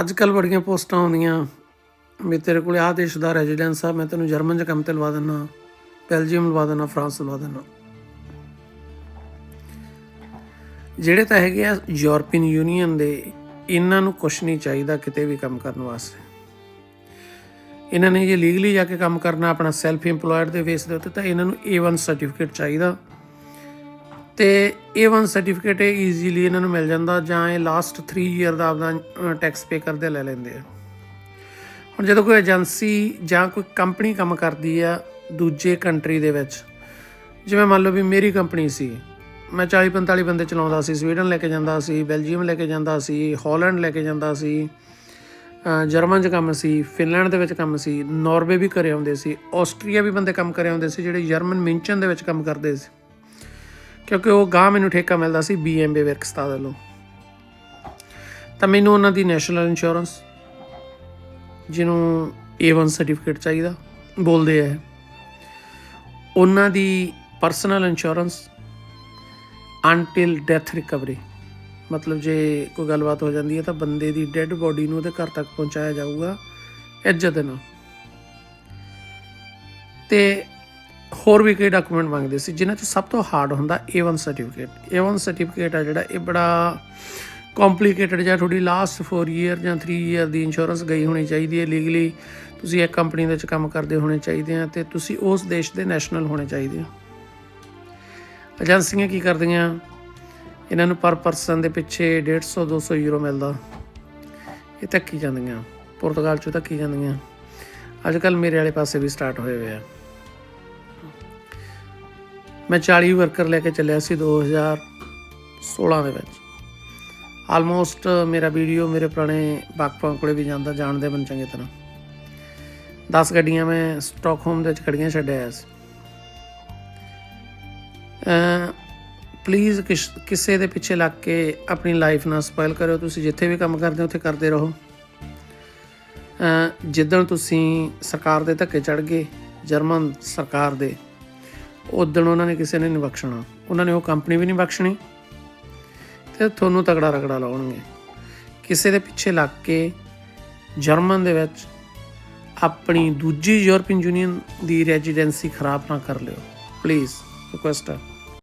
ਅੱਜ ਕੱਲ ਬੜੀਆਂ ਪੋਸਟਾਂ ਆਉਂਦੀਆਂ ਵੀ ਤੇਰੇ ਕੋਲ ਆਹ ਦੇਸ਼ ਦਾ ਰੈਜ਼ੀਡੈਂਸ ਆ, ਮੈਂ ਤੈਨੂੰ ਜਰਮਨ 'ਚ ਕੰਮ ਤੇ ਲਵਾ ਦਿੰਨਾ, ਬੈਲਜੀਅਮ ਲਵਾ ਦਿੰਨਾ, ਫਰਾਂਸ ਲਵਾ ਦਿੰਨਾ। ਜਿਹੜੇ ਤਾਂ ਹੈਗੇ ਆ ਯੂਰਪੀਅਨ ਯੂਨੀਅਨ ਦੇ, ਇਹਨਾਂ ਨੂੰ ਕੁਝ ਨਹੀਂ ਚਾਹੀਦਾ ਕਿਤੇ ਵੀ ਕੰਮ ਕਰਨ ਵਾਸਤੇ। ਇਹਨਾਂ ਨੇ ਜੇ ਲੀਗਲੀ ਜਾ ਕੇ ਕੰਮ ਕਰਨਾ ਆਪਣਾ ਸੈਲਫ ਏਮਪਲੋਇਡ ਦੇ ਬੇਸ ਦੇ ਉੱਤੇ, ਤਾਂ ਇਹਨਾਂ ਨੂੰ A1 ਸਰਟੀਫਿਕੇਟ ਚਾਹੀਦਾ। ਤੇ A1 ਸਰਟੀਫਿਕੇਟ ਇਹ ਈਜ਼ੀਲੀ ਇਹਨਾਂ ਨੂੰ ਮਿਲ ਜਾਂਦਾ ਜਾਂ ਇਹ ਲਾਸਟ 3 ਇਅਰ ਦਾ ਆਪਦਾ ਟੈਕਸ ਪੇ ਕਰਦੇ ਲੈ ਲੈਂਦੇ ਆ। ਹੁਣ ਜਦੋਂ ਕੋਈ ਏਜੰਸੀ ਜਾਂ ਕੋਈ ਕੰਪਨੀ ਕੰਮ ਕਰਦੀ ਆ ਦੂਜੇ ਕੰਟਰੀ ਦੇ ਵਿੱਚ, ਜਿਵੇਂ ਮੰਨ ਲਓ ਵੀ ਮੇਰੀ ਕੰਪਨੀ ਸੀ, ਮੈਂ 40 45 ਬੰਦੇ ਚਲਾਉਂਦਾ ਸੀ, ਸਵੀਡਨ ਲੈ ਕੇ ਜਾਂਦਾ ਸੀ, ਬੈਲਜੀਅਮ ਲੈ ਕੇ ਜਾਂਦਾ ਸੀ, ਹਾਲੈਂਡ ਲੈ ਕੇ ਜਾਂਦਾ ਸੀ ਜਰਮਨ 'ਚ ਕੰਮ ਸੀ, ਫਿਨਲੈਂਡ ਦੇ ਵਿੱਚ ਕੰਮ ਸੀ, ਨਾਰਵੇ ਵੀ ਕਰੇ ਆਉਂਦੇ ਸੀ, ਆਸਟਰੀਆ ਵੀ ਬੰਦੇ ਕੰਮ ਕਰੇ ਆਉਂਦੇ ਸੀ, ਜਿਹੜੇ ਜਰਮਨ ਮਿੰਚਨ ਦੇ ਵਿੱਚ ਕੰਮ ਕਰਦੇ ਸੀ। ਕਿਉਂਕਿ ਉਹ ਗਾਂ ਮੈਨੂੰ ਠੇਕਾ ਮਿਲਦਾ ਸੀ ਬੀਐਮਬੀ ਵਰਕਸਟਾਦ ਵੱਲੋਂ। ਤਾਂ ਮੈਨੂੰ ਉਹਨਾਂ ਦੀ ਨੈਸ਼ਨਲ ਇੰਸ਼ੋਰੈਂਸ ਜਿਹਨੂੰ A1 ਸਰਟੀਫਿਕੇਟ ਚਾਹੀਦਾ, ਬੋਲਦੇ ਆ ਉਹਨਾਂ ਦੀ personal insurance until death recovery ਮਤਲਬ ਜੇ ਕੋਈ ਗੱਲਬਾਤ ਹੋ ਜਾਂਦੀ ਹੈ ਤਾਂ ਬੰਦੇ ਦੀ ਡੈੱਡ ਬੋਡੀ ਨੂੰ ਉਹਦੇ ਘਰ ਤੱਕ ਪਹੁੰਚਾਇਆ ਜਾਊਗਾ ਇੱਜ਼ਤ ਦੇ ਨਾਲ। ਤੇ ਹੋਰ ਵੀ ਕਈ ਡਾਕੂਮੈਂਟ ਮੰਗਦੇ ਸੀ, ਜਿਨ੍ਹਾਂ 'ਚ ਸਭ ਤੋਂ ਹਾਰਡ ਹੁੰਦਾ A1 ਸਰਟੀਫਿਕੇਟ A1 ਸਰਟੀਫਿਕੇਟ ਆ ਜਿਹੜਾ, ਇਹ ਬੜਾ ਕੰਪਲਿਕੇਟਡ ਜਾਂ ਤੁਹਾਡੀ ਲਾਸਟ 4 ਇਅਰ ਜਾਂ 3 ਇਅਰ ਦੀ ਇੰਸ਼ੋਰੈਂਸ ਗਈ ਹੋਣੀ ਚਾਹੀਦੀ ਹੈ ਲੀਗਲੀ ਤੁਸੀਂ ਇੱਕ ਕੰਪਨੀ ਦੇ ਵਿੱਚ ਕੰਮ ਕਰਦੇ ਹੋਣੇ ਚਾਹੀਦੇ ਆ ਤੇ ਤੁਸੀਂ ਉਸ ਦੇਸ਼ ਦੇ ਨੈਸ਼ਨਲ ਹੋਣੇ ਚਾਹੀਦੇ ਆ। ਏਜੰਸੀਆਂ ਕੀ ਕਰਦੀਆਂ? ਇਹਨਾਂ ਨੂੰ ਪਰ ਪਰਸਨ ਦੇ ਪਿੱਛੇ 150 200 ਯੂਰੋ ਮਿਲਦਾ। ਇਹ ਧੱਕੀ ਜਾਂਦੀਆਂ। ਪੁਰਤਗਾਲ ਚੋਂ ਧੱਕੀ ਜਾਂਦੀਆਂ। ਅੱਜ ਕੱਲ ਮੇਰੇ ਵਾਲੇ ਪਾਸੇ ਵੀ ਸਟਾਰਟ ਹੋਏ ਹੋਏ ਆ। ਮੈਂ 40 ਵਰਕਰ ਲੈ ਕੇ ਚੱਲਿਆ ਸੀ 2016 ਦੇ ਵਿੱਚ। ਆਲਮੋਸਟ ਮੇਰਾ ਵੀਡੀਓ ਮੇਰੇ ਪੁਰਾਣੇ ਬਾਕਪਾਂ ਕੋਲੇ ਵੀ ਜਾਂਦਾ, ਜਾਣਦੇ ਮੈਨੂੰ ਚੰਗੀ ਤਰ੍ਹਾਂ। 10 ਗੱਡੀਆਂ ਮੈਂ ਸਟਾਕਹੋਮ ਦੇ ਵਿੱਚ ਖੜੀਆਂ ਛੱਡਿਆ ਸੀ। ਪਲੀਜ਼ ਕਿਸੇ ਦੇ ਪਿੱਛੇ ਲੱਗ ਕੇ ਆਪਣੀ ਲਾਈਫ ਨਾ ਸਪੋਇਲ ਕਰਿਓ। ਤੁਸੀਂ ਜਿੱਥੇ ਵੀ ਕੰਮ ਕਰਦੇ ਹੋ, ਉੱਥੇ ਕਰਦੇ ਰਹੋ। ਜਿੱਦਣ ਤੁਸੀਂ ਸਰਕਾਰ ਦੇ ਧੱਕੇ ਚੜ ਗਏ, ਜਰਮਨ ਸਰਕਾਰ ਦੇ ਉਦਣ ਉਹਨਾਂ ਨੇ ਕਿਸੇ ਨੇ ਨਹੀਂ ਬਖਸ਼ਣਾ। ਉਹਨਾਂ ਨੇ ਉਹ ਕੰਪਨੀ ਵੀ ਨਹੀਂ ਬਖਸ਼ਣੀ ਤੇ ਤੁਹਾਨੂੰ ਤਗੜਾ ਰਗੜਾ ਲਾਉਣਗੇ। ਕਿਸੇ ਦੇ ਪਿੱਛੇ ਲੱਗ ਕੇ ਜਰਮਨ ਦੇ ਵਿੱਚ ਆਪਣੀ ਦੂਜੀ ਯੂਰਪੀਅਨ ਯੂਨੀਅਨ ਦੀ ਰੈਜ਼ੀਡੈਂਸੀ ਖਰਾਬ ਨਾ ਕਰ ਲਿਓ। ਪਲੀਜ਼ ਰਿਕੁਐਸਟ ਹੈ।